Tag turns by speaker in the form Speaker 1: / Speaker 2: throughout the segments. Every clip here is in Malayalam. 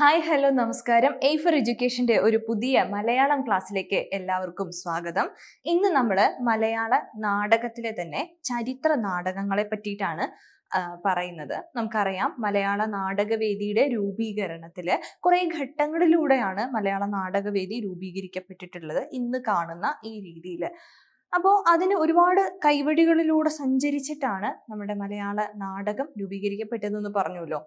Speaker 1: ഹായ് ഹലോ നമസ്കാരം. എ ഫോർ എഡ്യൂക്കേഷന്റെ ഒരു പുതിയ മലയാളം ക്ലാസ്സിലേക്ക് എല്ലാവർക്കും സ്വാഗതം. ഇന്ന് നമ്മൾ മലയാള നാടകത്തിലെ തന്നെ ചരിത്ര നാടകങ്ങളെ പറ്റിയിട്ടാണ് പറയുന്നത്. നമുക്കറിയാം മലയാള നാടകവേദിയുടെ രൂപീകരണത്തിൽ കുറേ ഘട്ടങ്ങളിലൂടെയാണ് മലയാള നാടകവേദി രൂപീകരിക്കപ്പെട്ടിട്ടുള്ളത് ഇന്ന് കാണുന്ന ഈ രീതിയിൽ അപ്പോൾ അതിന് ഒരുപാട് കൈവടികളിലൂടെ സഞ്ചരിച്ചിട്ടാണ് നമ്മുടെ മലയാള നാടകം രൂപീകരിക്കപ്പെട്ടതെന്ന് പറഞ്ഞല്ലോ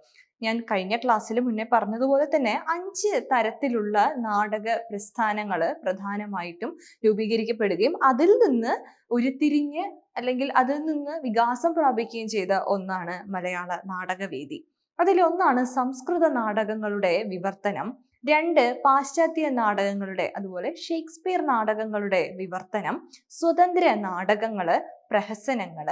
Speaker 1: ഞാൻ കഴിഞ്ഞ ക്ലാസ്സിൽ മുന്നേ പറഞ്ഞതുപോലെ തന്നെ അഞ്ച് തരത്തിലുള്ള നാടക പ്രസ്ഥാനങ്ങൾ പ്രധാനമായിട്ടും രൂപീകരിക്കപ്പെടുകയും അതിൽ നിന്ന് ഉരുത്തിരിഞ്ഞ് അല്ലെങ്കിൽ അതിൽ നിന്ന് വികാസം പ്രാപിക്കുകയും ചെയ്ത ഒന്നാണ് മലയാള നാടകവേദി. അതിലൊന്നാണ് സംസ്കൃത നാടകങ്ങളുടെ വിവർത്തനം. രണ്ട് പാശ്ചാത്യ നാടകങ്ങളുടെ അതുപോലെ ഷേക്സ്പിയർ നാടകങ്ങളുടെ വിവർത്തനം. സ്വതന്ത്ര നാടകങ്ങൾ പ്രഹസനങ്ങൾ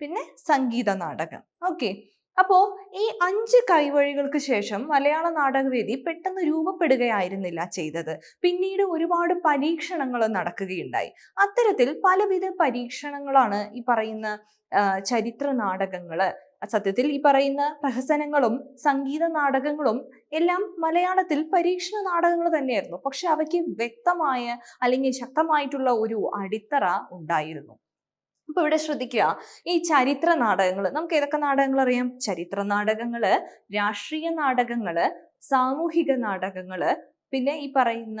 Speaker 1: പിന്നെ സംഗീത നാടകം. ഓക്കെ. അപ്പോ ഈ അഞ്ച് കൈവഴികൾക്ക് ശേഷം മലയാള നാടകവേദി പെട്ടെന്ന് രൂപപ്പെടുകയായിരുന്നില്ല ചെയ്തത്. പിന്നീട് ഒരുപാട് പരീക്ഷണങ്ങൾ നടക്കുകയുണ്ടായി. അത്തരത്തിൽ പലവിധ പരീക്ഷണങ്ങളാണ് ഈ പറയുന്ന ചരിത്ര നാടകങ്ങൾ സത്യത്തിൽ ഈ പറയുന്ന പ്രഹസനങ്ങളും സംഗീത നാടകങ്ങളും എല്ലാം മലയാളത്തിൽ പരീക്ഷണ നാടകങ്ങൾ തന്നെയായിരുന്നു. പക്ഷെ അവയ്ക്ക് വ്യക്തമായ അല്ലെങ്കിൽ ശക്തമായിട്ടുള്ള ഒരു അടിത്തറ ഉണ്ടായിരുന്നു. അപ്പൊ ഇവിടെ ശ്രദ്ധിക്കുക ഈ ചരിത്ര നാടകങ്ങൾ നമുക്ക് ഏതൊക്കെ നാടകങ്ങൾ അറിയാം? ചരിത്ര നാടകങ്ങൾ രാഷ്ട്രീയ നാടകങ്ങൾ സാമൂഹിക നാടകങ്ങൾ പിന്നെ ഈ പറയുന്ന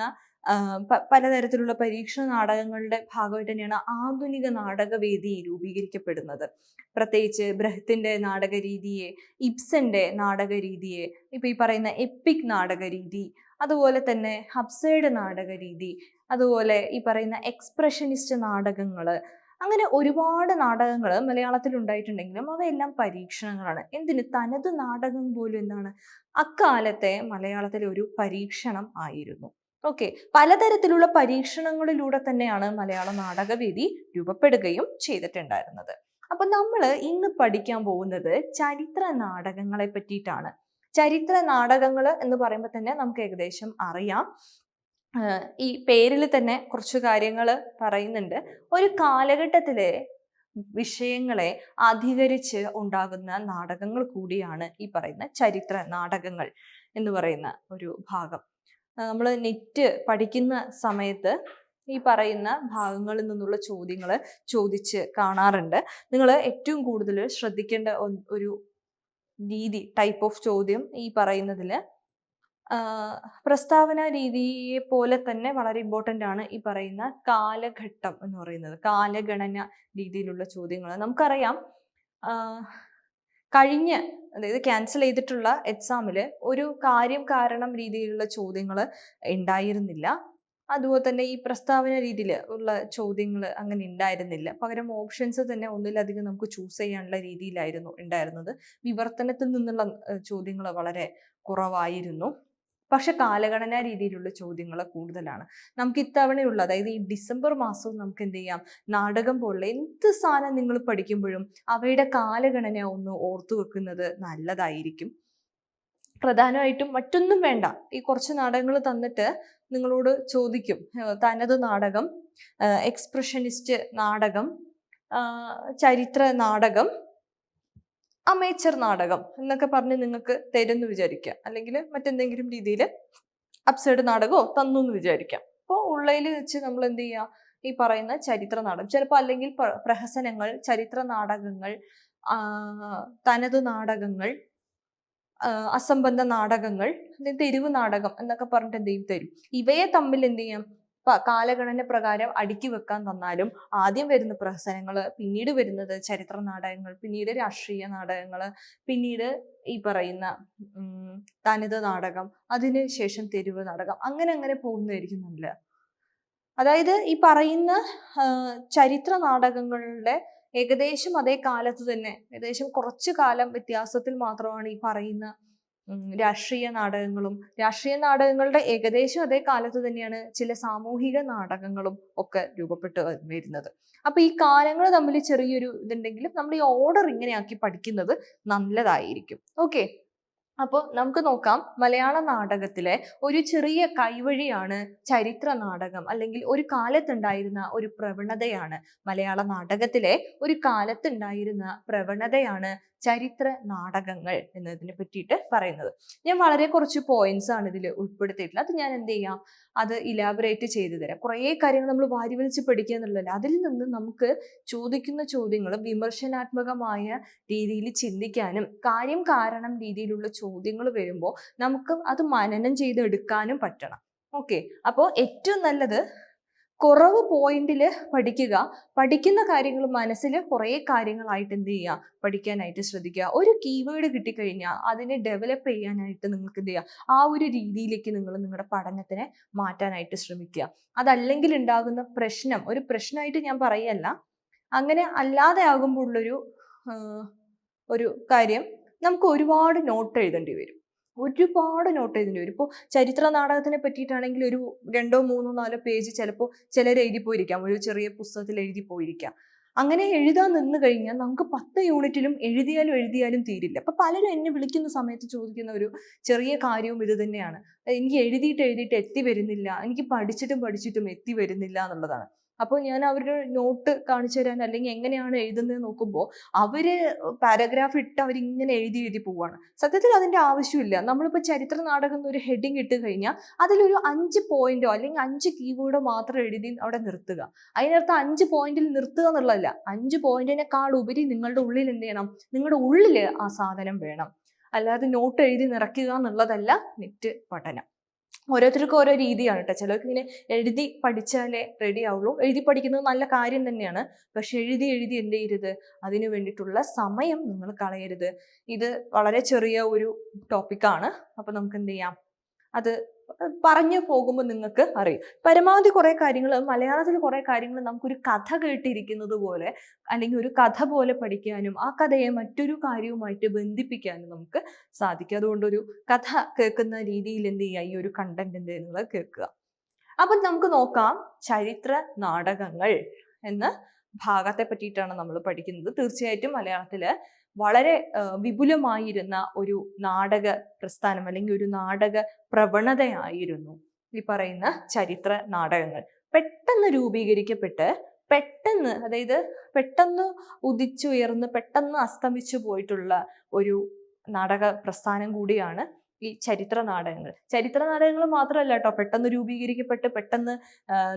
Speaker 1: പലതരത്തിലുള്ള പരീക്ഷണ നാടകങ്ങളുടെ ഭാഗമായിട്ട് തന്നെയാണ് ആധുനിക നാടകവേദി രൂപീകരിക്കപ്പെടുന്നത്. പ്രത്യേകിച്ച് ബ്രഹത്തിന്റെ നാടക രീതിയെ ഇബ്സന്റെ നാടക രീതിയെ ഇപ്പൊ ഈ പറയുന്ന എപ്പിക് നാടകരീതി അതുപോലെ തന്നെ ഹബ്സൈഡ് നാടകരീതി അതുപോലെ ഈ പറയുന്ന എക്സ്പ്രഷനിസ്റ്റ് നാടകങ്ങൾ അങ്ങനെ ഒരുപാട് നാടകങ്ങൾ മലയാളത്തിൽ ഉണ്ടായിട്ടുണ്ടെങ്കിലും അവയെല്ലാം പരീക്ഷണങ്ങളാണ്. എന്തിന്? തനത് നാടകം പോലും എന്താണ്? അക്കാലത്തെ മലയാളത്തിലെ ഒരു പരീക്ഷണം ആയിരുന്നു. ഓക്കെ. പലതരത്തിലുള്ള പരീക്ഷണങ്ങളിലൂടെ തന്നെയാണ് മലയാള നാടകവേദി രൂപപ്പെടുകയും ചെയ്തിട്ടുണ്ടായിരുന്നത്. അപ്പൊ നമ്മൾ ഇന്ന് പഠിക്കാൻ പോകുന്നത് ചരിത്ര നാടകങ്ങളെ പറ്റിയിട്ടാണ്. ചരിത്ര നാടകങ്ങൾ എന്ന് പറയുമ്പോൾ തന്നെ നമുക്ക് ഏകദേശം അറിയാം. ഈ പേരിൽ തന്നെ കുറച്ച് കാര്യങ്ങൾ പറയുന്നുണ്ട്. ഒരു കാലഘട്ടത്തിലെ വിഷയങ്ങളെ അധികരിച്ച് ഉണ്ടാകുന്ന നാടകങ്ങൾ കൂടിയാണ് ഈ പറയുന്ന ചരിത്ര നാടകങ്ങൾ എന്ന് പറയുന്ന ഒരു ഭാഗം. നമ്മൾ നെറ്റ് പഠിക്കുന്ന സമയത്ത് ഈ പറയുന്ന ഭാഗങ്ങളിൽ നിന്നുള്ള ചോദ്യങ്ങൾ ചോദിച്ച് കാണാറുണ്ട്. നിങ്ങൾ ഏറ്റവും കൂടുതൽ ശ്രദ്ധിക്കേണ്ട ഒരു രീതി ടൈപ്പ് ഓഫ് ചോദ്യം ഈ പറയുന്നതിൽ പ്രസ്താവന രീതിയെ പോലെ തന്നെ വളരെ ഇമ്പോർട്ടന്റ് ആണ് ഈ പറയുന്ന കാലഘട്ടം എന്ന് പറയുന്നത്. കാലഗണന രീതിയിലുള്ള ചോദ്യങ്ങൾ നമുക്കറിയാം കഴിഞ്ഞ് അതായത് ക്യാൻസൽ ചെയ്തിട്ടുള്ള എക്സാമിൽ ഒരു കാര്യം കാരണം രീതിയിലുള്ള ചോദ്യങ്ങൾ ഉണ്ടായിരുന്നില്ല. അതുപോലെ തന്നെ ഈ പ്രസ്താവന രീതിയിൽ ഉള്ള ചോദ്യങ്ങൾ അങ്ങനെ ഉണ്ടായിരുന്നില്ല. പകരം ഓപ്ഷൻസ് തന്നെ ഒന്നിലധികം നമുക്ക് ചൂസ് ചെയ്യാനുള്ള രീതിയിലായിരുന്നു ഉണ്ടായിരുന്നത്. വിവർത്തനത്തിൽ നിന്നുള്ള ചോദ്യങ്ങൾ വളരെ കുറവായിരുന്നു. പക്ഷെ കാലഗണനാ രീതിയിലുള്ള ചോദ്യങ്ങൾ കൂടുതലാണ്. നമുക്ക് ഇത്തവണയുള്ള അതായത് ഈ ഡിസംബർ മാസവും നമുക്ക് എന്ത് ചെയ്യാം? നാടകം പോലുള്ള എന്ത് സാധനം നിങ്ങൾ പഠിക്കുമ്പോഴും അവയുടെ കാലഗണന ഒന്ന് ഓർത്തു വെക്കുന്നത് നല്ലതായിരിക്കും. പ്രധാനമായിട്ടും മറ്റൊന്നും വേണ്ട. ഈ കുറച്ച് നാടകങ്ങൾ തന്നിട്ട് നിങ്ങളോട് ചോദിക്കും. തനത് നാടകം എക്സ്പ്രഷനിസ്റ്റ് നാടകം ചരിത്ര നാടകം അമേച്ചർ നാടകം എന്നൊക്കെ പറഞ്ഞ് നിങ്ങൾക്ക് തരുമെന്ന് വിചാരിക്കുക അല്ലെങ്കിൽ മറ്റെന്തെങ്കിലും രീതിയിൽ അപ്സൈഡ് നാടകമോ തന്നു എന്ന് വിചാരിക്കാം. അപ്പോൾ ഉള്ളതിൽ വെച്ച് നമ്മൾ എന്ത് ചെയ്യുക ഈ പറയുന്ന ചരിത്ര നാടകം. ചിലപ്പോൾ അല്ലെങ്കിൽ പ്രഹസനങ്ങൾ ചരിത്ര നാടകങ്ങൾ തനതു നാടകങ്ങൾ അസംബന്ധ നാടകങ്ങൾ തെരുവ് നാടകം എന്നൊക്കെ പറഞ്ഞിട്ട് എന്ത് ചെയ്യും തരും. ഇവയെ തമ്മിൽ എന്ത് ചെയ്യാം കാലഗണന പ്രകാരം അടുക്കി വെക്കാൻ തന്നാലും ആദ്യം വരുന്ന പ്രഹസനങ്ങൾ പിന്നീട് വരുന്നത് ചരിത്ര നാടകങ്ങൾ പിന്നീട് രാഷ്ട്രീയ നാടകങ്ങൾ പിന്നീട് ഈ പറയുന്ന തനിത നാടകം അതിന് ശേഷം തെരുവ് നാടകം അങ്ങനെ അങ്ങനെ പോകുന്നതായിരിക്കും നല്ലത്. അതായത് ഈ പറയുന്ന ചരിത്ര നാടകങ്ങളുടെ ഏകദേശം അതേ കാലത്ത് തന്നെ ഏകദേശം കുറച്ച് കാലം വ്യത്യാസത്തിൽ മാത്രമാണ് ഈ പറയുന്ന രാഷ്ട്രീയ നാടകങ്ങളും രാഷ്ട്രീയ നാടകങ്ങളുടെ ഏകദേശം അതേ കാലത്ത് തന്നെയാണ് ചില സാമൂഹിക നാടകങ്ങളും ഒക്കെ രൂപപ്പെട്ട് വരുന്നത്. അപ്പൊ ഈ കാലങ്ങൾ തമ്മിൽ ചെറിയൊരു ഇതുണ്ടെങ്കിലും നമ്മൾ ഈ ഓർഡർ ഇങ്ങനെയാക്കി പഠിക്കുന്നത് നല്ലതായിരിക്കും. ഓക്കെ അപ്പോൾ നമുക്ക് നോക്കാം. മലയാള നാടകത്തിലെ ഒരു ചെറിയ കൈവഴിയാണ് ചരിത്ര നാടകം അല്ലെങ്കിൽ ഒരു കാലത്തുണ്ടായിരുന്ന ഒരു പ്രവണതയാണ്. മലയാള നാടകത്തിലെ ഒരു കാലത്തുണ്ടായിരുന്ന പ്രവണതയാണ് ചരിത്ര നാടകങ്ങൾ എന്നതിനെ പറ്റിയിട്ട് പറയുന്നത്. ഞാൻ വളരെ കുറച്ച് പോയിന്റ്സ് ആണ് ഇതിൽ ഉൾപ്പെടുത്തിയിട്ടുള്ളത്. അത് ഞാൻ എന്ത് ചെയ്യാം? അത് ഇലാബറേറ്റ് ചെയ്തു തരാം. കുറേ കാര്യങ്ങൾ നമ്മൾ വാരി വലിച്ച് പഠിക്കുക എന്നുള്ളതല്ല. അതിൽ നിന്ന് നമുക്ക് ചോദിക്കുന്ന ചോദ്യങ്ങൾ വിമർശനാത്മകമായ രീതിയിൽ ചിന്തിക്കാനും കാര്യം കാരണം രീതിയിലുള്ള ചോദ്യങ്ങൾ വരുമ്പോൾ നമുക്ക് അത് മനനം ചെയ്തെടുക്കാനും പറ്റണം. ഓക്കെ അപ്പോൾ ഏറ്റവും നല്ലത് കുറവ് പോയിന്റിൽ പഠിക്കുക. പഠിക്കുന്ന കാര്യങ്ങൾ മനസ്സിൽ കുറേ കാര്യങ്ങളായിട്ട് എന്ത് ചെയ്യുക? പഠിക്കാനായിട്ട് ശ്രദ്ധിക്കുക. ഒരു കീവേഡ് കിട്ടിക്കഴിഞ്ഞാൽ അതിനെ ഡെവലപ്പ് ചെയ്യാനായിട്ട് നിങ്ങൾക്ക് എന്ത് ചെയ്യുക? ആ ഒരു രീതിയിലേക്ക് നിങ്ങൾ നിങ്ങളുടെ പഠനത്തിനെ മാറ്റാനായിട്ട് ശ്രമിക്കുക. അതല്ലെങ്കിൽ ഉണ്ടാകുന്ന പ്രശ്നം ഒരു പ്രശ്നമായിട്ട് ഞാൻ പറയല്ല. അങ്ങനെ അല്ലാതെ ആകുമ്പോഴുള്ളൊരു ഒരു കാര്യം നമുക്ക് ഒരുപാട് നോട്ട് എഴുതേണ്ടി വരും. ഒരുപാട് നോട്ട് എഴുതേണ്ടി വരും ഇപ്പോൾ ചരിത്ര നാടകത്തിനെ പറ്റിയിട്ടാണെങ്കിൽ ഒരു രണ്ടോ മൂന്നോ നാലോ പേജ് ചിലപ്പോൾ ചിലർ എഴുതി പോയിരിക്കാം ഒരു ചെറിയ പുസ്തകത്തിൽ എഴുതി പോയിരിക്കാം അങ്ങനെ എഴുതാൻ നിന്ന് കഴിഞ്ഞാൽ നമുക്ക് പത്ത് യൂണിറ്റിലും എഴുതിയാലും എഴുതിയാലും തീരില്ല. അപ്പം പലരും എന്നെ വിളിക്കുന്ന സമയത്ത് ചോദിക്കുന്ന ഒരു ചെറിയ കാര്യവും ഇത് തന്നെയാണ്. എനിക്ക് എഴുതിയിട്ട് എഴുതിയിട്ട് എത്തി വരുന്നില്ല. എനിക്ക് പഠിച്ചിട്ടും പഠിച്ചിട്ടും എത്തി വരുന്നില്ല എന്നുള്ളതാണ്. അപ്പോൾ ഞാൻ അവരുടെ നോട്ട് കാണിച്ചു തരാൻ അല്ലെങ്കിൽ എങ്ങനെയാണ് എഴുതുന്നത് നോക്കുമ്പോൾ അവർ പാരഗ്രാഫ് ഇട്ട് അവർ ഇങ്ങനെ എഴുതി എഴുതി പോവാണ്. സത്യത്തിൽ അതിന്റെ ആവശ്യമില്ല. നമ്മളിപ്പോൾ ചരിത്ര നാടകം എന്നൊരു ഹെഡിങ് ഇട്ട് കഴിഞ്ഞാൽ അതിലൊരു അഞ്ച് പോയിന്റോ അല്ലെങ്കിൽ അഞ്ച് കീവേഡോ മാത്രം എഴുതി അവിടെ നിർത്തുക. അതിനർത്ഥം അഞ്ച് പോയിന്റിൽ നിർത്തുക എന്നുള്ളതല്ല. അഞ്ച് പോയിന്റിനേക്കാൾ ഉപരി നിങ്ങളുടെ ഉള്ളിൽ എന്ത് ചെയ്യണം? നിങ്ങളുടെ ഉള്ളിൽ ആ സാധനം വേണം. അല്ലാതെ നോട്ട് എഴുതി നിറയ്ക്കുക എന്നുള്ളതല്ല നെറ്റ് പഠനം. ഓരോരുത്തർക്കും ഓരോ രീതിയാണ് കേട്ടോ. ചിലർക്ക് ഇങ്ങനെ എഴുതി പഠിച്ചാലേ റെഡി ആവുള്ളൂ. എഴുതി പഠിക്കുന്നത് നല്ല കാര്യം തന്നെയാണ്. പക്ഷെ എഴുതി എഴുതി എന്ത് ചെയ്യരുത്? അതിനു വേണ്ടിയിട്ടുള്ള സമയം നിങ്ങൾ കളയരുത്. ഇത് വളരെ ചെറിയ ഒരു ടോപ്പിക്കാണ് അപ്പൊ നമുക്ക് എന്ത് ചെയ്യാം? അത് പറഞ്ഞു പോകുമ്പോൾ നിങ്ങൾക്ക് അറിയും. പരമാവധി കുറേ കാര്യങ്ങൾ മലയാളത്തിൽ കുറെ കാര്യങ്ങൾ നമുക്കൊരു കഥ കേട്ടിരിക്കുന്നത് പോലെ അല്ലെങ്കിൽ ഒരു കഥ പോലെ പഠിക്കാനും ആ കഥയെ മറ്റൊരു കാര്യവുമായിട്ട് ബന്ധിപ്പിക്കാനും നമുക്ക് സാധിക്കും. അതുകൊണ്ട് ഒരു കഥ കേൾക്കുന്ന രീതിയിൽ എന്ത് ചെയ്യുക? ഈ ഒരു കണ്ടന്റ് എന്ത് ചെയ്യുന്നത്? കേൾക്കുക. അപ്പം നമുക്ക് നോക്കാം. ചരിത്ര നാടകങ്ങൾ എന്ന ഭാഗത്തെ പറ്റിയിട്ടാണ് നമ്മൾ പഠിക്കുന്നത്. തീർച്ചയായിട്ടും മലയാളത്തിൽ വളരെ വിപുലമായിരുന്ന ഒരു നാടക പ്രസ്ഥാനം അല്ലെങ്കിൽ ഒരു നാടക പ്രവണതയായിരുന്നു ഈ പറയുന്ന ചരിത്ര നാടകങ്ങൾ. പെട്ടെന്ന് രൂപീകരിക്കപ്പെട്ട് പെട്ടെന്ന് അതായത് പെട്ടെന്ന് ഉദിച്ചുയർന്ന് പെട്ടെന്ന് അസ്തമിച്ചു പോയിട്ടുള്ള ഒരു നാടക പ്രസ്ഥാനം കൂടിയാണ് ഈ ചരിത്ര നാടകങ്ങൾ. ചരിത്ര നാടകങ്ങൾ മാത്രമല്ല കേട്ടോ പെട്ടെന്ന് രൂപീകരിക്കപ്പെട്ട് പെട്ടെന്ന്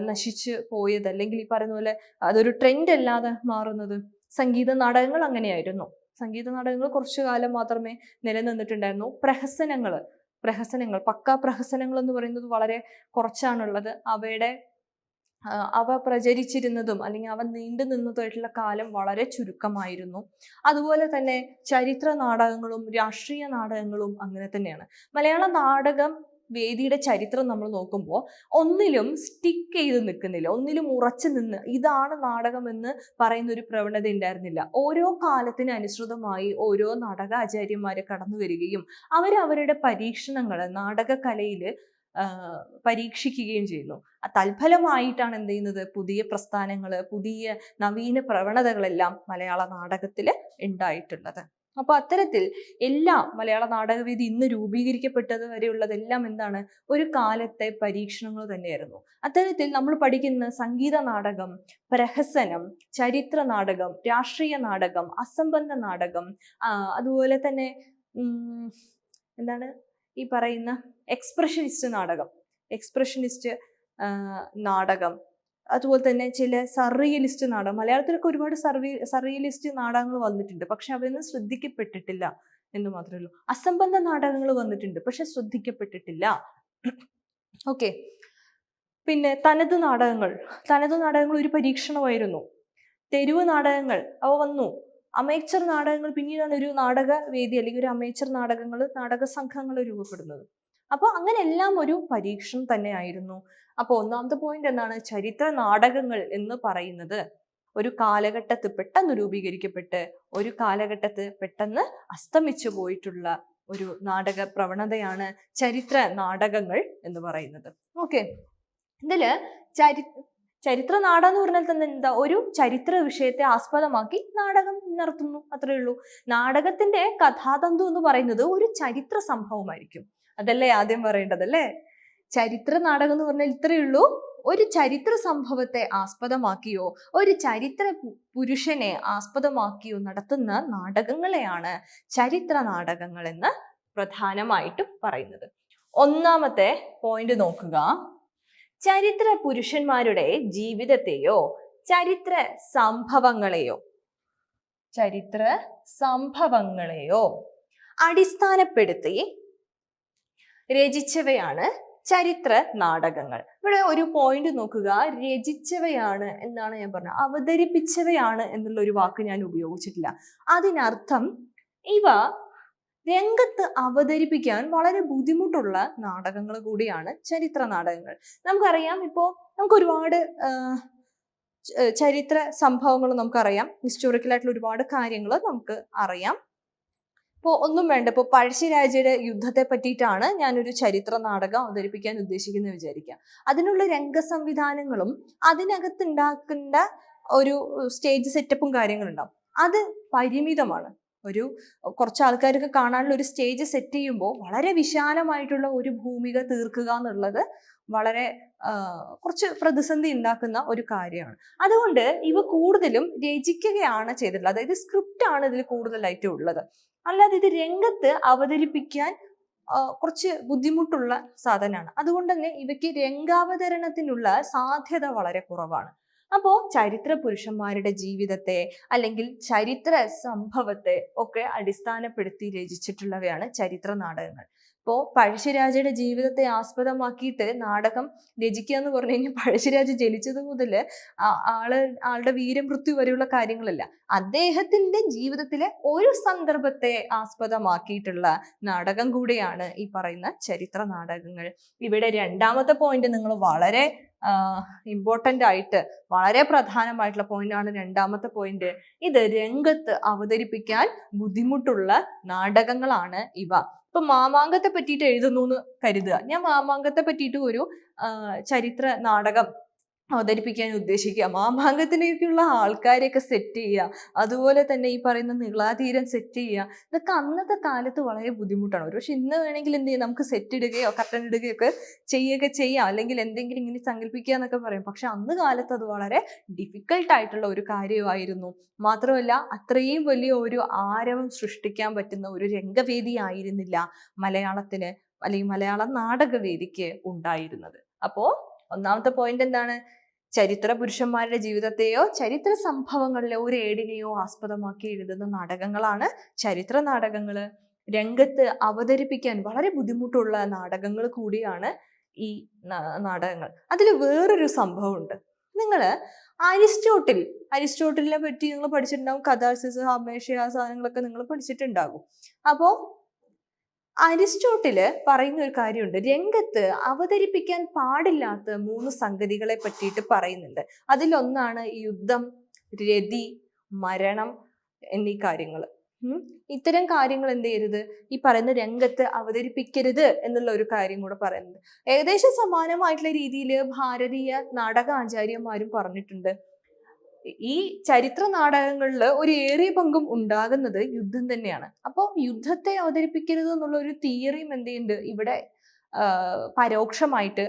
Speaker 1: നശിച്ച് പോയത് അല്ലെങ്കിൽ ഈ പറയുന്ന പോലെ അതൊരു ട്രെൻഡ് അല്ലാതെ മാറുന്നത്. സംഗീത നാടകങ്ങൾ അങ്ങനെയായിരുന്നു. സംഗീത നാടകങ്ങൾ കുറച്ചു കാലം മാത്രമേ നിലനിന്നിട്ടുണ്ടായിരുന്നു. പ്രഹസനങ്ങൾ പ്രഹസനങ്ങൾ പക്ക പ്രഹസനങ്ങൾ എന്ന് പറയുന്നത് വളരെ കുറച്ചാണുള്ളത്. അവയുടെ അവ പ്രചരിച്ചിരുന്നതും അല്ലെങ്കിൽ അവ നീണ്ടു നിന്നതായിട്ടുള്ള കാലം വളരെ ചുരുക്കമായിരുന്നു. അതുപോലെ തന്നെ ചരിത്ര നാടകങ്ങളും രാഷ്ട്രീയ നാടകങ്ങളും അങ്ങനെ തന്നെയാണ്. മലയാള നാടകം വേദിയുടെ ചരിത്രം നമ്മൾ നോക്കുമ്പോൾ ഒന്നിലും സ്റ്റിക്ക് ചെയ്ത് നിൽക്കുന്നില്ല. ഒന്നിലും ഉറച്ചു നിന്ന് ഇതാണ് നാടകം എന്ന് പറയുന്ന ഒരു പ്രവണത ഉണ്ടായിരുന്നില്ല. ഓരോ കാലത്തിന് അനുസൃതമായി ഓരോ നാടകാചാര്യന്മാരെ കടന്നു വരികയും അവരവരുടെ പരീക്ഷണങ്ങൾ നാടകകലയിൽ പരീക്ഷിക്കുകയും ചെയ്യുന്നു. തൽഫലമായിട്ടാണ് എന്ത് ചെയ്യുന്നത്? പുതിയ പ്രസ്ഥാനങ്ങൾ പുതിയ നവീന പ്രവണതകളെല്ലാം മലയാള നാടകത്തിൽ ഉണ്ടായിട്ടുള്ളത്. അപ്പൊ അത്തരത്തിൽ എല്ലാം മലയാള നാടകവേദി ഇന്ന് രൂപീകരിക്കപ്പെട്ടത് വരെയുള്ളതെല്ലാം എന്താണ്? ഒരു കാലത്തെ പരീക്ഷണങ്ങൾ തന്നെയായിരുന്നു. അത്തരത്തിൽ നമ്മൾ പഠിക്കുന്ന സംഗീത നാടകം പ്രഹസനം ചരിത്ര നാടകം രാഷ്ട്രീയ നാടകം അസംബന്ധ നാടകം അതുപോലെ തന്നെ എന്താണ് ഈ പറയുന്ന എക്സ്പ്രഷനിസ്റ്റ് നാടകം. എക്സ്പ്രഷനിസ്റ്റ് നാടകം. അതുപോലെ തന്നെ ചില സർറിയലിസ്റ്റ് നാടകം മലയാളത്തിലൊക്കെ ഒരുപാട് സർവി സർറിയലിസ്റ്റ് നാടകങ്ങൾ വന്നിട്ടുണ്ട്. പക്ഷെ അവയൊന്നും ശ്രദ്ധിക്കപ്പെട്ടിട്ടില്ല എന്ന് മാത്രമേ ഉള്ളൂ. അസംബന്ധ നാടകങ്ങൾ വന്നിട്ടുണ്ട് പക്ഷെ ശ്രദ്ധിക്കപ്പെട്ടിട്ടില്ല. ഓക്കെ പിന്നെ തനത് നാടകങ്ങൾ. തനത് നാടകങ്ങൾ ഒരു പരീക്ഷണമായിരുന്നു. തെരുവ് നാടകങ്ങൾ അവ വന്നു. അമേച്ചർ നാടകങ്ങൾ പിന്നീടാണ് ഒരു നാടക വേദി അല്ലെങ്കിൽ ഒരു അമേച്ചർ നാടകങ്ങൾ നാടക സംഘങ്ങൾ രൂപപ്പെടുന്നത്. അപ്പോൾ അങ്ങനെ എല്ലാം ഒരു പരീക്ഷണം തന്നെയായിരുന്നു അപ്പോൾ ഒന്നാമത്തെ പോയിന്റ് എന്താണ്? ചരിത്ര നാടകങ്ങൾ എന്ന് പറയുന്നത് ഒരു കാലഘട്ടത്ത് പെട്ടെന്ന് രൂപീകരിക്കപ്പെട്ട് ഒരു കാലഘട്ടത്ത് പെട്ടെന്ന് അസ്തമിച്ചു പോയിട്ടുള്ള ഒരു നാടക പ്രവണതയാണ് ചരിത്ര നാടകങ്ങൾ എന്ന് പറയുന്നത്. ഓക്കെ ഇതിൽ ചരി ചരിത്ര നാടകം എന്ന് പറഞ്ഞാൽ തന്നെ എന്താ? ഒരു ചരിത്ര വിഷയത്തെ ആസ്പദമാക്കി നാടകം നടത്തുന്നു. അത്രയേ ഉള്ളൂ. നാടകത്തിന്റെ കഥാതന്തു എന്ന് പറയുന്നത് ഒരു ചരിത്ര സംഭവമായിരിക്കും. അതല്ലേ ആദ്യം പറയേണ്ടത് അല്ലേ? ചരിത്ര നാടകം എന്ന് പറഞ്ഞാൽ ഇത്രയേ ഉള്ളൂ. ഒരു ചരിത്ര സംഭവത്തെ ആസ്പദമാക്കിയോ ഒരു ചരിത്ര പുരുഷനെ ആസ്പദമാക്കിയോ നടത്തുന്ന നാടകങ്ങളെയാണ് ചരിത്ര നാടകങ്ങൾ എന്ന് പ്രധാനമായിട്ടും പറയുന്നത്. ഒന്നാമത്തെ പോയിന്റ് നോക്കുക. ചരിത്ര പുരുഷന്മാരുടെ ജീവിതത്തെയോ ചരിത്ര സംഭവങ്ങളെയോ ചരിത്ര സംഭവങ്ങളെയോ അടിസ്ഥാനപ്പെടുത്തി രചിച്ചവയാണ് ചരിത്ര നാടകങ്ങൾ. ഇവിടെ ഒരു പോയിന്റ് നോക്കുക. രചിച്ചവയാണ് എന്നാണ് ഞാൻ പറഞ്ഞത്. അവതരിപ്പിച്ചവയാണ് എന്നുള്ള ഒരു വാക്ക് ഞാൻ ഉപയോഗിച്ചിട്ടില്ല. അതിനർത്ഥം ഇവ രംഗത്ത് അവതരിപ്പിക്കാൻ വളരെ ബുദ്ധിമുട്ടുള്ള നാടകങ്ങൾ കൂടിയാണ് ചരിത്ര നാടകങ്ങൾ. നമുക്കറിയാം ഇപ്പോൾ നമുക്ക് ഒരുപാട് ച- ചരിത്ര സംഭവങ്ങൾ നമുക്കറിയാം. ഹിസ്റ്റോറിക്കലായിട്ടുള്ള ഒരുപാട് കാര്യങ്ങൾ നമുക്ക് അറിയാം. ഇപ്പോൾ ഒന്നും വേണ്ട. ഇപ്പോൾ പഴശ്ശിരാജയുടെ യുദ്ധത്തെ പറ്റിയിട്ടാണ് ഞാനൊരു ചരിത്ര നാടകം അവതരിപ്പിക്കാൻ ഉദ്ദേശിക്കുന്നത് വിചാരിക്കാം. അതിനുള്ള രംഗസംവിധാനങ്ങളും അതിനകത്തുണ്ടാക്കേണ്ട ഒരു സ്റ്റേജ് സെറ്റപ്പും കാര്യങ്ങളുണ്ടാവും. അത് പരിമിതമാണ്. ഒരു കുറച്ച് ആൾക്കാർക്ക് കാണാനുള്ള ഒരു സ്റ്റേജ് സെറ്റ് ചെയ്യുമ്പോൾ വളരെ വിശാലമായിട്ടുള്ള ഒരു ഭൂമിക തീർക്കുക എന്നുള്ളത് വളരെ കുറച്ച് പ്രതിസന്ധി ഉണ്ടാക്കുന്ന ഒരു കാര്യമാണ്. അതുകൊണ്ട് ഇവ കൂടുതലും രചിക്കുകയാണ് ചെയ്തിട്ടുള്ളത്. അതായത് സ്ക്രിപ്റ്റ് ആണ് ഇതിൽ കൂടുതലായിട്ട് ഉള്ളത്. അല്ലാതെ ഇത് രംഗത്ത് അവതരിപ്പിക്കാൻ കുറച്ച് ബുദ്ധിമുട്ടുള്ള സാധനമാണ്. അതുകൊണ്ട് തന്നെ ഇവയ്ക്ക് രംഗാവതരണത്തിനുള്ള സാധ്യത വളരെ കുറവാണ്. അപ്പോൾ ചരിത്ര പുരുഷന്മാരുടെ ജീവിതത്തെ അല്ലെങ്കിൽ ചരിത്ര സംഭവത്തെ ഒക്കെ അടിസ്ഥാനപ്പെടുത്തി രചിച്ചിട്ടുള്ളവയാണ് ചരിത്ര നാടകങ്ങൾ. ഇപ്പോൾ പഴശ്ശിരാജയുടെ ജീവിതത്തെ ആസ്പദമാക്കിയിട്ട് നാടകം രചിക്കുക എന്ന് പറഞ്ഞു കഴിഞ്ഞാൽ പഴശ്ശിരാജ ജനിച്ചത് മുതൽ ആൾ ആളുടെ വീരമൃത്യു വരെയുള്ള കാര്യങ്ങളല്ല. അദ്ദേഹത്തിന്റെ ജീവിതത്തിലെ ഒരു സന്ദർഭത്തെ ആസ്പദമാക്കിയിട്ടുള്ള നാടകം കൂടിയാണ് ഈ പറയുന്ന ചരിത്ര നാടകങ്ങൾ ഇവിടെ രണ്ടാമത്തെ പോയിന്റ് നിങ്ങൾ വളരെ ഇമ്പോർട്ടന്റ് ആയിട്ട് വളരെ പ്രധാനമായിട്ടുള്ള പോയിന്റാണ് രണ്ടാമത്തെ പോയിന്റ് ഇത് രംഗത്ത് അവതരിപ്പിക്കാൻ ബുദ്ധിമുട്ടുള്ള നാടകങ്ങളാണ് ഇവ. ഇപ്പൊ മാമാങ്കത്തെ പറ്റിയിട്ട് എഴുതുന്നു എന്ന് കരുതുക. ഞാൻ മാമാങ്കത്തെ പറ്റിയിട്ട് ഒരു ചരിത്ര നാടകം അവതരിപ്പിക്കാൻ ഉദ്ദേശിക്കുക. മാമാങ്കത്തിലേക്കുള്ള ആൾക്കാരെയൊക്കെ സെറ്റ് ചെയ്യുക. അതുപോലെ തന്നെ ഈ പറയുന്ന നീളാതീരം സെറ്റ് ചെയ്യുക. ഇതൊക്കെ അന്നത്തെ കാലത്ത് വളരെ ബുദ്ധിമുട്ടാണ്. പക്ഷെ ഇന്ന് വേണമെങ്കിൽ എന്ത് ചെയ്യാം? നമുക്ക് സെറ്റ് ഇടുകയോ കട്ടൻ ഇടുകയോ ഒക്കെ ചെയ്യുകയൊക്കെ ചെയ്യാം. അല്ലെങ്കിൽ എന്തെങ്കിലും ഇങ്ങനെ സങ്കല്പിക്കുക എന്നൊക്കെ പറയും. പക്ഷെ അന്ന് കാലത്ത് അത് വളരെ ഡിഫിക്കൽട്ട് ആയിട്ടുള്ള ഒരു കാര്യമായിരുന്നു. മാത്രമല്ല അത്രയും വലിയ ഒരു ആരവം സൃഷ്ടിക്കാൻ പറ്റുന്ന ഒരു രംഗവേദി ആയിരുന്നില്ല മലയാളത്തിന് അല്ലെങ്കിൽ മലയാള നാടകവേദിക്ക് ഉണ്ടായിരുന്നത്. അപ്പോ ഒന്നാമത്തെ പോയിന്റ് എന്താണ്? ചരിത്ര പുരുഷന്മാരുടെ ജീവിതത്തെയോ ചരിത്ര സംഭവങ്ങളിലെ ഒരു ഏടിനെയോ ആസ്പദമാക്കി എഴുതുന്ന നാടകങ്ങളാണ് ചരിത്ര നാടകങ്ങൾ രംഗത്ത് അവതരിപ്പിക്കാൻ വളരെ ബുദ്ധിമുട്ടുള്ള നാടകങ്ങൾ കൂടിയാണ് ഈ നാടകങ്ങൾ. അതിൽ വേറൊരു സംഭവമുണ്ട്. നിങ്ങൾ അരിസ്റ്റോട്ടിൽ അരിസ്റ്റോട്ടിലിനെ പറ്റി നിങ്ങൾ പഠിച്ചിട്ടുണ്ടാവും. കഥാസിസ് ഹമേഷ്യ സാധനങ്ങളൊക്കെ നിങ്ങൾ പഠിച്ചിട്ടുണ്ടാകും. അപ്പോൾ അരിസ്റ്റോട്ടിൽ പറയുന്ന ഒരു കാര്യമുണ്ട്. രംഗത്ത് അവതരിപ്പിക്കാൻ പാടില്ലാത്ത മൂന്ന് സംഗതികളെ പറ്റിയിട്ട് പറയുന്നുണ്ട്. അതിലൊന്നാണ് യുദ്ധം രതി മരണം എന്നീ കാര്യങ്ങൾ. ഇത്തരം കാര്യങ്ങൾ എന്ത് ചെയ്യരുത്? ഈ പറയുന്ന രംഗത്ത് അവതരിപ്പിക്കരുത് എന്നുള്ള ഒരു കാര്യം കൂടെ പറയുന്നുണ്ട്. ഏകദേശം സമാനമായിട്ടുള്ള രീതിയിൽ ഭാരതീയ നാടക ആചാര്യന്മാരും പറഞ്ഞിട്ടുണ്ട്. ഈ ചരിത്ര നാടകങ്ങളിൽ ഒരു ഏറിയ പങ്കും ഉണ്ടാകുന്നത് യുദ്ധം തന്നെയാണ്. അപ്പോൾ യുദ്ധത്തെ അവതരിപ്പിക്കരുത് എന്നുള്ള ഒരു തിയറിയും എന്ത് ചെയ്യുന്നുണ്ട്? ഇവിടെ പരോക്ഷമായിട്ട്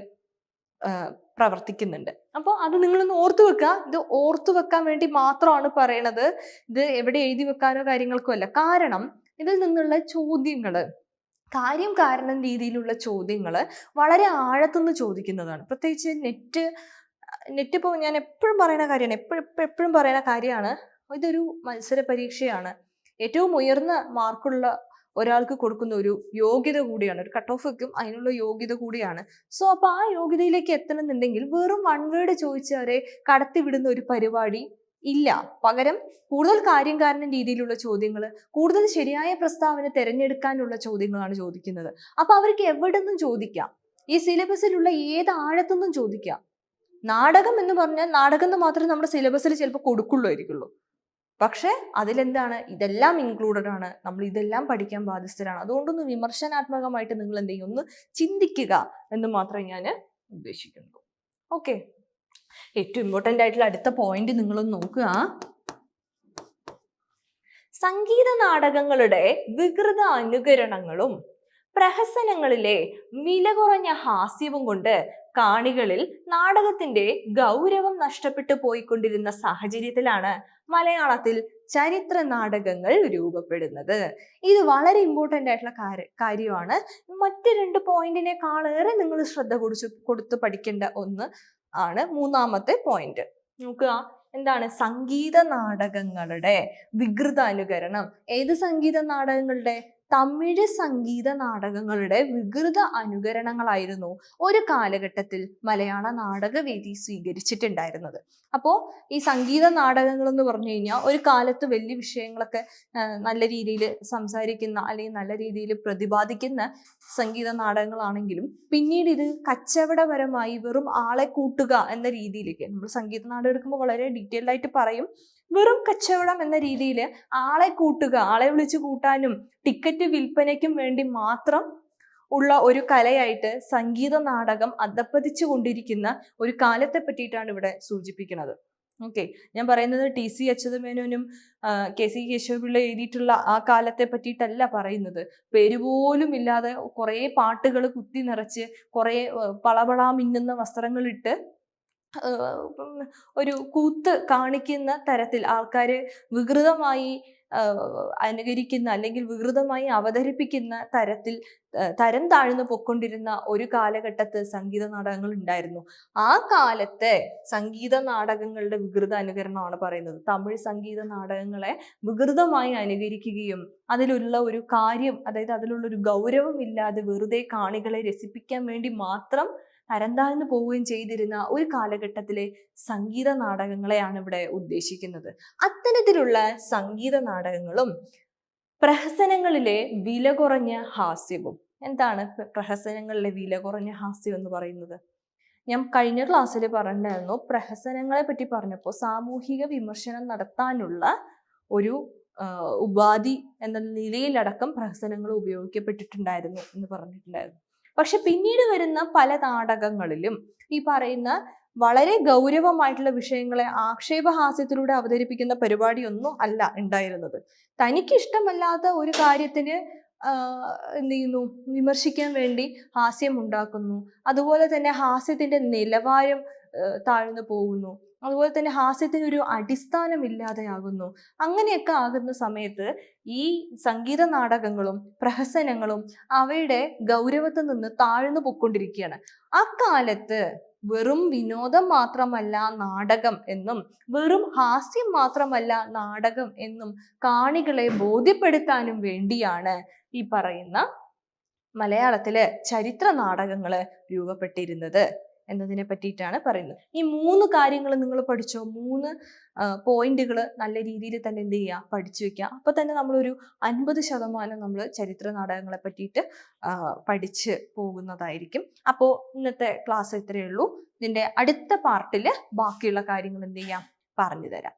Speaker 1: പ്രവർത്തിക്കുന്നുണ്ട്. അപ്പോൾ അത് നിങ്ങളൊന്ന് ഓർത്തു വെക്കുക. ഇത് ഓർത്തു വെക്കാൻ വേണ്ടി മാത്രമാണ് പറയണത്. ഇത് എവിടെ എഴുതി വെക്കാനോ കാര്യങ്ങൾക്കോ അല്ല. കാരണം ഇതിൽ നിന്നുള്ള ചോദ്യങ്ങൾ കാര്യം കാരണം രീതിയിലുള്ള ചോദ്യങ്ങൾ വളരെ ആഴത്തുനിന്ന് ചോദിക്കുന്നതാണ്. പ്രത്യേകിച്ച് നെറ്റ് നെറ്റ് ഇപ്പോൾ ഞാൻ എപ്പോഴും പറയുന്ന കാര്യമാണ് എപ്പോഴും എപ്പോഴും പറയുന്ന കാര്യമാണ്. ഇതൊരു മത്സര പരീക്ഷയാണ്. ഏറ്റവും ഉയർന്ന മാർക്കുള്ള ഒരാൾക്ക് കൊടുക്കുന്ന ഒരു യോഗ്യത കൂടിയാണ് ഒരു കട്ട് ഓഫ് വെക്കും അതിനുള്ള യോഗ്യത കൂടിയാണ്. സോ അപ്പോൾ ആ യോഗ്യതയിലേക്ക് എത്തണമെന്നുണ്ടെങ്കിൽ വെറും വൺ വേർഡ് ചോദിച്ചവരെ കടത്തിവിടുന്ന ഒരു പരിപാടി ഇല്ല. പകരം കൂടുതൽ കാര്യം കാരണം രീതിയിലുള്ള ചോദ്യങ്ങൾ കൂടുതൽ ശരിയായ പ്രസ്താവന തിരഞ്ഞെടുക്കാനുള്ള ചോദ്യങ്ങളാണ് ചോദിക്കുന്നത്. അപ്പോൾ അവർക്ക് എവിടെ നിന്നും ചോദിക്കാം. ഈ സിലബസിലുള്ള ഏത് ആഴത്തുനിന്നും ചോദിക്കാം. നാടകം എന്ന് പറഞ്ഞാൽ നാടകം എന്ന് മാത്രമേ നമ്മുടെ സിലബസിൽ ചിലപ്പോൾ കൊടുക്കുള്ളൂ ആയിരിക്കുള്ളൂ. പക്ഷെ അതിലെന്താണ്? ഇതെല്ലാം ഇൻക്ലൂഡഡ് ആണ്. നമ്മൾ ഇതെല്ലാം പഠിക്കാൻ ബാധ്യസ്ഥരാണ്. അതുകൊണ്ടൊന്ന് വിമർശനാത്മകമായിട്ട് നിങ്ങൾ എന്ത് ചെയ്യും ഒന്ന് ചിന്തിക്കുക എന്ന് മാത്രമേ ഞാൻ ഉദ്ദേശിക്കുന്നുള്ളൂ. ഓക്കെ. ഏറ്റവും ഇമ്പോർട്ടന്റ് ആയിട്ടുള്ള അടുത്ത പോയിന്റ് നിങ്ങളൊന്ന് നോക്കുക. സംഗീത നാടകങ്ങളുടെ വികൃത അനുകരണങ്ങളും പ്രഹസനങ്ങളിലെ വില കുറഞ്ഞ ഹാസ്യവും കൊണ്ട് കാണികളിൽ നാടകത്തിന്റെ ഗൗരവം നഷ്ടപ്പെട്ടു പോയിക്കൊണ്ടിരുന്ന സാഹചര്യത്തിലാണ് മലയാളത്തിൽ ചരിത്ര നാടകങ്ങൾ രൂപപ്പെടുന്നത്. ഇത് വളരെ ഇമ്പോർട്ടന്റ് ആയിട്ടുള്ള കാര്യമാണ്. മറ്റ് രണ്ട് പോയിന്റിനേക്കാളേറെ നിങ്ങൾ ശ്രദ്ധ കൊടുത്ത് കൊടുത്ത് പഠിക്കേണ്ട ഒന്ന് ആണ് മൂന്നാമത്തെ പോയിന്റ് നോക്കുക. എന്താണ്? സംഗീത നാടകങ്ങളുടെ വികൃത അനുകരണം ഏത് സംഗീത നാടകങ്ങളുടെ തമിഴ് സംഗീത നാടകങ്ങളുടെ വികൃത അനുകരണങ്ങളായിരുന്നു ഒരു കാലഘട്ടത്തിൽ മലയാള നാടകവേദി സ്വീകരിച്ചിട്ടുണ്ടായിരുന്നത്. അപ്പോൾ ഈ സംഗീത നാടകങ്ങൾ എന്ന് പറഞ്ഞു കഴിഞ്ഞാൽ ഒരു കാലത്ത് വലിയ വിഷയങ്ങളൊക്കെ നല്ല രീതിയിൽ സംസാരിക്കുന്ന അല്ലെങ്കിൽ നല്ല രീതിയിൽ പ്രതിപാദിക്കുന്ന സംഗീത നാടകങ്ങളാണെങ്കിലും പിന്നീട് ഇത് കച്ചവടപരമായി വെറും ആളെ കൂട്ടുക എന്ന രീതിയിലേക്ക് നമ്മൾ സംഗീത നാടകം എടുക്കുമ്പോൾ വളരെ ഡീറ്റെയിൽഡ് ആയിട്ട് പറയും. വെറും കച്ചവടം എന്ന രീതിയിൽ ആളെ കൂട്ടുക ആളെ വിളിച്ചു കൂട്ടാനും ടിക്കറ്റ് വിൽപ്പനയ്ക്കും വേണ്ടി മാത്രം ഉള്ള ഒരു കലയായിട്ട് സംഗീത നാടകം അധപ്പതിച്ചു കൊണ്ടിരിക്കുന്ന ഒരു കാലത്തെ പറ്റിയിട്ടാണ് ഇവിടെ സൂചിപ്പിക്കുന്നത്. ഓക്കെ. ഞാൻ പറയുന്നത് ടി സി അച്യുതമേനോനും കെ സി കേശവപിള്ള എഴുതിയിട്ടുള്ള ആ കാലത്തെ പറ്റിയിട്ടല്ല പറയുന്നത്. പേരുപോലും ഇല്ലാതെ കുറേ പാട്ടുകൾ കുത്തി നിറച്ച് കുറേ പളപള മിന്നുന്ന വസ്ത്രങ്ങളിട്ട് ഒരു കൂത്ത് കാണിക്കുന്ന തരത്തിൽ ആൾക്കാർ വികൃതമായി അനുകരിക്കുന്ന അല്ലെങ്കിൽ വികൃതമായി അവതരിപ്പിക്കുന്ന തരത്തിൽ തരം താഴ്ന്നു പൊക്കൊണ്ടിരുന്ന ഒരു കാലഘട്ടത്ത് സംഗീത നാടകങ്ങൾ ഉണ്ടായിരുന്നു. ആ കാലത്തെ സംഗീത നാടകങ്ങളുടെ വികൃത അനുകരണമാണ് പറയുന്നത്. തമിഴ് സംഗീത നാടകങ്ങളെ വികൃതമായി അനുകരിക്കുകയും അതിലുള്ള ഒരു കാര്യം അതായത് അതിലുള്ള ഒരു ഗൗരവമില്ലാതെ വെറുതെ കാണികളെ രസിപ്പിക്കാൻ വേണ്ടി മാത്രം തരം താഴ്ന്നു പോവുകയും ചെയ്തിരുന്ന ഒരു കാലഘട്ടത്തിലെ സംഗീത നാടകങ്ങളെയാണ് ഇവിടെ ഉദ്ദേശിക്കുന്നത്. അത്തരത്തിലുള്ള സംഗീത നാടകങ്ങളും പ്രഹസനങ്ങളിലെ വില കുറഞ്ഞ ഹാസ്യവും. എന്താണ് പ്രഹസനങ്ങളിലെ വില കുറഞ്ഞ ഹാസ്യം എന്ന് പറയുന്നത്? ഞാൻ കഴിഞ്ഞ ക്ലാസ്സിൽ പറഞ്ഞിരുന്നു പ്രഹസനങ്ങളെ പറ്റി പറഞ്ഞപ്പോൾ സാമൂഹിക വിമർശനം നടത്താനുള്ള ഒരു ഉപാധി എന്ന നിലയിലടക്കം പ്രഹസനങ്ങൾ ഉപയോഗിക്കപ്പെട്ടിട്ടുണ്ടായിരുന്നു എന്ന് പറഞ്ഞിട്ടുണ്ടായിരുന്നു. പക്ഷെ പിന്നീട് വരുന്ന പല നാടകങ്ങളിലും ഈ പറയുന്ന വളരെ ഗൗരവമായിട്ടുള്ള വിഷയങ്ങളെ ആക്ഷേപഹാസ്യത്തിലൂടെ അവതരിപ്പിക്കുന്ന പരിപാടിയൊന്നും അല്ല ഉണ്ടായിരുന്നത്. തനിക്കിഷ്ടമല്ലാത്ത ഒരു കാര്യത്തിന് എന്ത് ചെയ്യുന്നു? വിമർശിക്കാൻ വേണ്ടി ഹാസ്യം ഉണ്ടാക്കുന്നു. അതുപോലെ തന്നെ ഹാസ്യത്തിന്റെ നിലവാരം താഴ്ന്നു പോകുന്നു. അതുപോലെ തന്നെ ഹാസ്യത്തിന് ഒരു അടിസ്ഥാനം ഇല്ലാതെയാകുന്നു അങ്ങനെയൊക്കെ ആകുന്ന സമയത്ത് ഈ സംഗീത നാടകങ്ങളും പ്രഹസനങ്ങളും അവയുടെ ഗൗരവത്തിൽ നിന്ന് താഴ്ന്നു പൊക്കൊണ്ടിരിക്കുകയാണ് അക്കാലത്ത് വെറും വിനോദം മാത്രമല്ല നാടകം എന്നും വെറും ഹാസ്യം മാത്രമല്ല നാടകം എന്നും കാണികളെ ബോധ്യപ്പെടുത്താനും വേണ്ടിയാണ് ഈ പറയുന്ന മലയാളത്തിലെ ചരിത്ര നാടകങ്ങൾ രൂപപ്പെട്ടിരുന്നത്. എന്നതിനെ പറ്റിയിട്ടാണ് പറയുന്നത്. ഈ മൂന്ന് കാര്യങ്ങൾ നിങ്ങൾ പഠിച്ചോ? മൂന്ന് പോയിന്റുകൾ നല്ല രീതിയിൽ തന്നെ എന്ത് ചെയ്യുക? പഠിച്ചു വെക്കുക. അപ്പൊ തന്നെ നമ്മളൊരു അൻപത് ശതമാനം നമ്മൾ ചരിത്ര നാടകങ്ങളെ പറ്റിയിട്ട് പഠിച്ച് പോകുന്നതായിരിക്കും. അപ്പോൾ ഇന്നത്തെ ക്ലാസ് ഇത്രയേ ഉള്ളൂ. ഇതിന്റെ അടുത്ത പാർട്ടിൽ ബാക്കിയുള്ള കാര്യങ്ങൾ എന്ത് ചെയ്യാം? പറഞ്ഞു തരാം